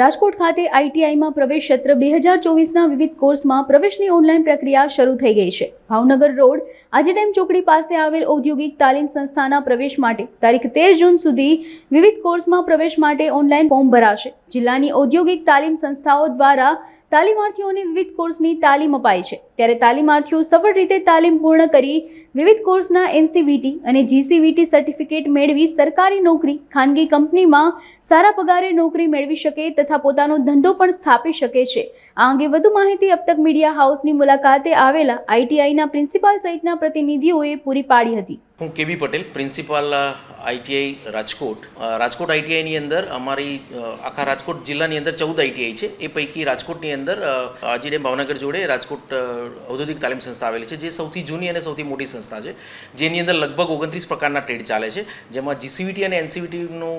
રાજકોટ ખાતે આઈટીઆઈમાં પ્રવેશ સત્ર બે હજાર ચોવીસના વિવિધ કોર્સમાં પ્રવેશની ઓનલાઈન પ્રક્રિયા શરૂ થઈ ગઈ છે. ભાવનગર રોડ આજેડેમ ચોકડી પાસે આવેલ ઔદ્યોગિક તાલીમ સંસ્થાના પ્રવેશ માટે તારીખ તેર જૂન સુધી વિવિધ કોર્સમાં પ્રવેશ માટે ઓનલાઈન ફોર્મ ભરાશે. જિલ્લાની ઔદ્યોગિક તાલીમ સંસ્થાઓ દ્વારા તાલીમાર્થીઓને વિવિધ કોર્સની તાલીમ અપાય છે. ત્યારે તાલીમાર્થીઓ સફળ રીતે તાલીમ પૂર્ણ કરી વિવિધ કોર્સના એનસીવીટી અને જીસીવીટી સર્ટિફિકેટ મેળવી સરકારી નોકરી, ખાનગી કંપનીમાં સારા પગારે નોકરી મેળવી શકે તથા પોતાનો ધંધો પણ સ્થાપી શકે છે. આ અંગે વધુ માહિતી અબતક મીડિયા હાઉસની મુલાકાતે આવેલા આઈટીઆઈના પ્રિન્સિપાલ સહિતના પ્રતિનિધિઓએ પૂરી પાડી હતી. હું KB Patel principal ITI Rajkot. Rajkot આઈટીઆઈની અંદર અમારી આખા રાજકોટ જિલ્લાની અંદર ચૌદ આઈટીઆઈ છે. એ પૈકી રાજકોટની અંદર આજીડેમ ભાવનગર જોડે રાજકોટ ઔદ્યોગિક તાલીમ સંસ્થા આવેલી છે, જે સૌથી જૂની અને સૌથી મોટી સંસ્થા છે. જેની અંદર લગભગ ઓગણત્રીસ પ્રકારના ટ્રેડ ચાલે છે. જેમાં જીસીવીટી અને એનસીવીટીનું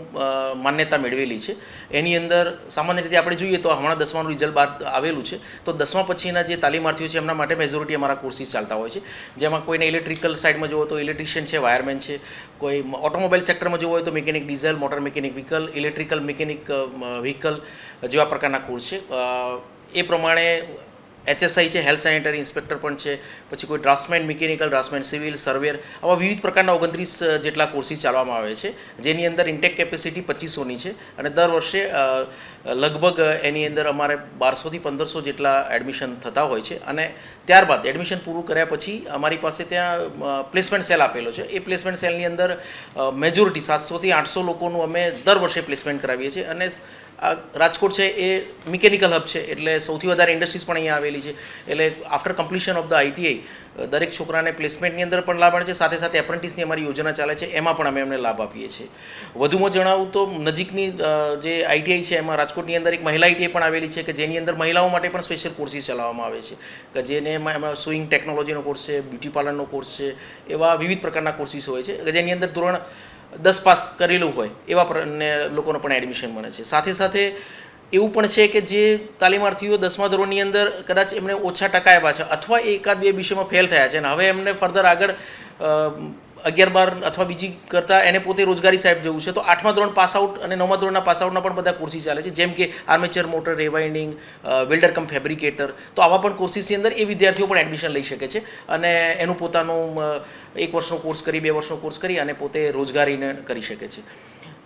માન્યતા મેળવેલી છે. એની અંદર સામાન્ય રીતે આપણે જોઈએ તો હમણાં દસમાનું રિઝલ્ટ બાદ આવેલું છે. તો દસમા પછીના જે તાલીમાર્થીઓ છે, એમના માટે મેજોરિટી અમારા કોર્સિસ ચાલતા હોય છે. જેમાં કોઈને ઇલેક્ટ્રિકલ સાઇડમાં જોવો તો ઇલેક્ટ્રિશિયન છે વાયરમેન છે. કોઈ ઓટોમોબાઈલ સેક્ટરમાં જોવું હોય તો mechanic diesel motor mechanic vehicle electrical mechanic vehicle જેવા પ્રકારના કોર્સ છે. એ પ્રમાણે એચએસઆઈ છે હેલ્થ સેનિટરી ઇન્સ્પેક્ટર પણ છે, પછી કોઈ draftsman mechanical draftsman civil surveyor આવા વિવિધ પ્રકારના ઓગણત્રીસ જેટલા કોર્સિસ ચાલવામાં આવે છે. જેની અંદર ઇન્ટેક કેપેસિટી પચીસોની છે અને દર વર્ષે લગભગ એની અંદર અમારે બારસોથી પંદરસો જેટલા એડમિશન થતા હોય છે. અને ત્યારબાદ એડમિશન પૂરું કર્યા પછી અમારી પાસે ત્યાં પ્લેસમેન્ટ સેલ આપેલો છે. એ પ્લેસમેન્ટ સેલની અંદર મેજોરિટી સાતસોથી આઠસો લોકોનું અમે દર વર્ષે પ્લેસમેન્ટ કરાવીએ છીએ. અને આ રાજકોટ છે એ મિકેનિકલ હબ છે, એટલે સૌથી વધારે ઇન્ડસ્ટ્રીઝ પણ અહીંયા આવેલી છે. એટલે after completion of the ITI દરેક છોકરાને પ્લેસમેન્ટની અંદર પણ લાભ મળે છે, સાથે સાથે એપ્રેન્ટિસની અમારી યોજના ચાલે છે, એમાં પણ અમે એમને લાભ આપીએ છીએ. વધુમાં જણાવું તો નજીકની જે આઈટીઆઈ છે, એમાં રાજકોટની અંદર એક મહિલા આઈટીઆઈ પણ આવેલી છે, કે જેની અંદર મહિલાઓ માટે પણ સ્પેશિયલ કોર્સીસ ચલાવવામાં આવે છે. કે જેને એમાં સ્વિંગ ટેકનોલોજીનો કોર્સ છે બ્યુટી પાર્લરનો કોર્સ છે, એવા વિવિધ પ્રકારના કોર્સીસ હોય છે, કે જેની અંદર ધોરણ દસ પાસ કરેલું હોય, એવા ને લોકોને પણ એડમિશન મળે છે. સાથે સાથે એવું પણ છે કે જે તાલીમાર્થીઓ દસમા ધોરણની અંદર કદાચ એમને ઓછા ટકા આવ્યા છે અથવા એકાદ બે વિષયમાં ફેલ થયા છે અને હવે એમને ફર્ધર આગળ અગિયાર બાર અથવા બીજી કરતાં એને પોતે રોજગારી સાહેબ જવું છે. તો આઠમા ધોરણ પાસ આઉટ અને નવમા ધોરણના પાસ આઉટના પણ બધા કોર્સીસ ચાલે છે. જેમ કે armature motor rewinding welder cum fabricator તો આવા પણ કોર્સીસની અંદર એ વિદ્યાર્થીઓ પણ એડમિશન લઈ શકે છે અને એનું પોતાનું એક વર્ષનો કોર્સ કરી, બે વર્ષનો કોર્સ કરી અને પોતે રોજગારીને કરી શકે છે.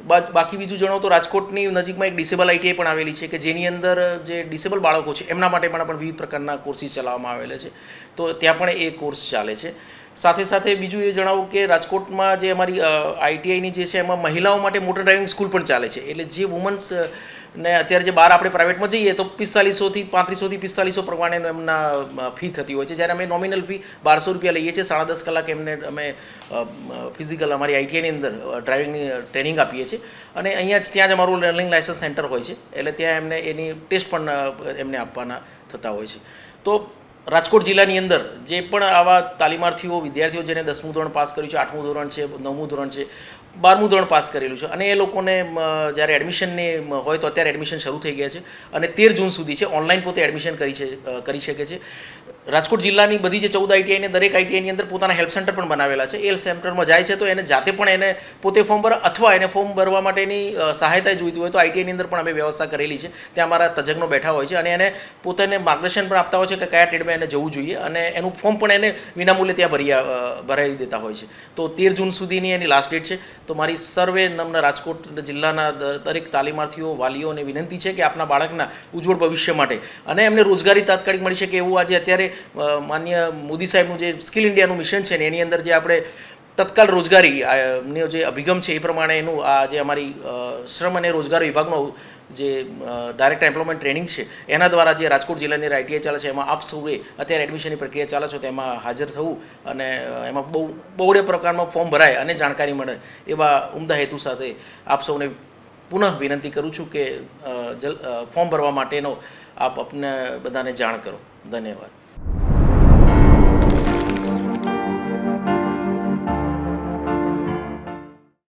બાકી બીજું જણાવો તો રાજકોટની નજીકમાં એક ડિસેબલ આઈટીઆઈ પણ આવેલી છે કે જેની અંદર જે ડિસેબલ બાળકો છે, એમના માટે પણ વિવિધ પ્રકારના કોર્સીસ ચલાવવામાં આવેલા છે. તો ત્યાં પણ એ કોર્સ ચાલે છે. સાથે સાથે બીજું એ જણાવું કે રાજકોટમાં જે અમારી આઈટીઆઈની જે છે એમાં મહિલાઓ માટે મોટર ડ્રાઇવિંગ સ્કૂલ પણ ચાલે છે. એટલે જે વુમન્સ ને અત્યારે જે બહાર આપણે પ્રાઇવેટમાં જઈએ તો પિસ્તાલીસોથી પાંત્રીસોથી પિસ્તાલીસો પ્રમાણેનો એમના ફી થતી હોય છે. જ્યારે અમે નોમિનલ ફી બારસો રૂપિયા લઈએ છીએ. સાડા દસ કલાક એમને, અમે ફિઝિકલ અમારી આઈટીઆઈની અંદર ડ્રાઇવિંગની ટ્રેનિંગ આપીએ છીએ. અને અહીંયા જ ત્યાં જ અમારું લર્નિંગ લાઇસન્સ સેન્ટર હોય છે. એટલે ત્યાં એમને એની ટેસ્ટ પણ એમને આપવાના થતા હોય છે. તો રાજકોટ જિલ્લાની અંદર જે પણ આવા તાલીમાર્થીઓ, વિદ્યાર્થીઓ જેને દસમું ધોરણ પાસ કર્યું છે, આઠમું ધોરણ છે, નવમું ધોરણ છે બારમું ધોરણ પાસ કરેલું છે. અને એ લોકોને જ્યારે એડમિશનની હોય તો અત્યારે એડમિશન શરૂ થઈ ગયા છે. અને તેર જૂન સુધી છે. ઓનલાઈન પોતે એડમિશન કરી છે કરી શકે છે. રાજકોટ જિલ્લાની બધી જે ચૌદ આઈટીઆઈને દરેક આઈટીઆઈની અંદર પોતાના હેલ્પ સેન્ટર પણ બનાવેલા છે. એ સેન્ટરમાં જાય છે તો એને જાતે પણ એને પોતે ફોર્મ ભરે અથવા એને ફોર્મ ભરવા માટેની સહાયતા જોઈતી હોય તો આઈટીઆઈની અંદર પણ અમે વ્યવસ્થા કરેલી છે. ત્યાં અમારા તજજ્ઞો બેઠા હોય છે અને એને પોતાને માર્ગદર્શન પણ આપતા હોય છે કે કયા ટ્રેડમાં એને જવું જોઈએ અને એનું ફોર્મ પણ એને વિનામૂલ્યે ત્યાં ભરી ભરાવી દેતા હોય છે. તો તેર જૂન સુધીની એની લાસ્ટ ડેટ છે. તો મારી સર્વે નમ્ન રાજકોટ જિલ્લાના દરેક તાલીમાર્થીઓ, વાલીઓને વિનંતી છે કે આપના બાળકના ઉજ્જવળ ભવિષ્ય માટે. અને એમને રોજગારી તાત્કાલિક મળી શકે એવું આજે અત્યારે માન્ય મોદી સાહેબનું જે સ્કિલ ઇન્ડિયાનું મિશન છે ને, એની અંદર જે આપણે તત્કાલ રોજગારી નો જે અભિગમ છે એ પ્રમાણે એનું આ જે અમારી શ્રમ અને રોજગાર વિભાગનો જે ડાયરેક્ટ એમ્પ્લોયમેન્ટ ટ્રેનિંગ છે, એના દ્વારા જે રાજકોટ જિલ્લાની આઈટીઆઈ ચાલે છે, એમાં આપ સૌએ અત્યારે એડમિશનની પ્રક્રિયા ચાલે છે તેમાં હાજર થવું અને એમાં બહુ બહુડે પ્રકારમાં ફોર્મ ભરાય અને જાણકારી મળે, એવા ઉમદા હેતુ સાથે આપ સૌને પુનઃ વિનંતી કરું છું કે જલ ફોર્મ ભરવા માટેનો આપ આપને બધાને જાણ કરો. ધન્યવાદ.